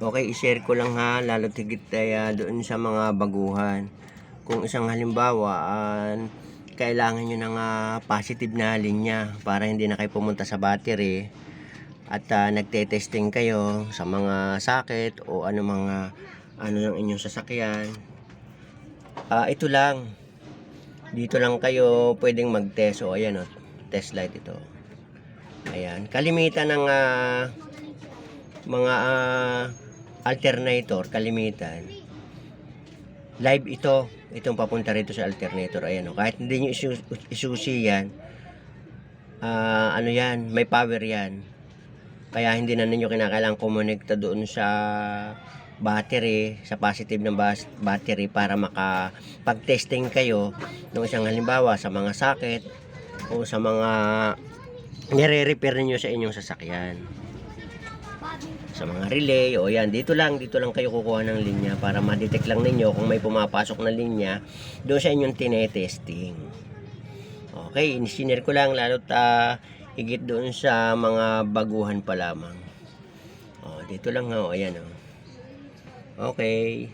Okay, i-share ko lang ha, lalo tigit kaya doon sa mga baguhan. Kung isang halimbawa, ah, kailangan nyo ng ah, positive na linya para hindi na kayo pumunta sa battery at ah, nagte-testing kayo sa mga sakit o ano mga ano ng inyong sasakyan. Ah, ito lang. Dito lang kayo pwedeng mag-test. O, ayan o. Test light ito. Ayan. Kalimitan ng ah, mga ah, alternator, kalimitan. Live ito. Itong papunta rito sa alternator. Ayan o. Kahit hindi nyo isu- isusi yan, ah, ano yan, may power yan. Kaya hindi na ninyo kinakailangan kumonekta doon sa battery, sa positive ng battery para makapag-testing kayo ng isang halimbawa sa mga sakit o sa mga nire-repair ninyo sa inyong sasakyan. Sa mga relay, o yan, dito lang, dito lang kayo kukuha ng linya para ma-detect lang ninyo kung may pumapasok na linya doon sa inyong tinetesting. Okay, insinir ko lang lalo't ah, higit doon sa mga baguhan pa lamang. Oh, dito lang ha, o ayan oh. Okay.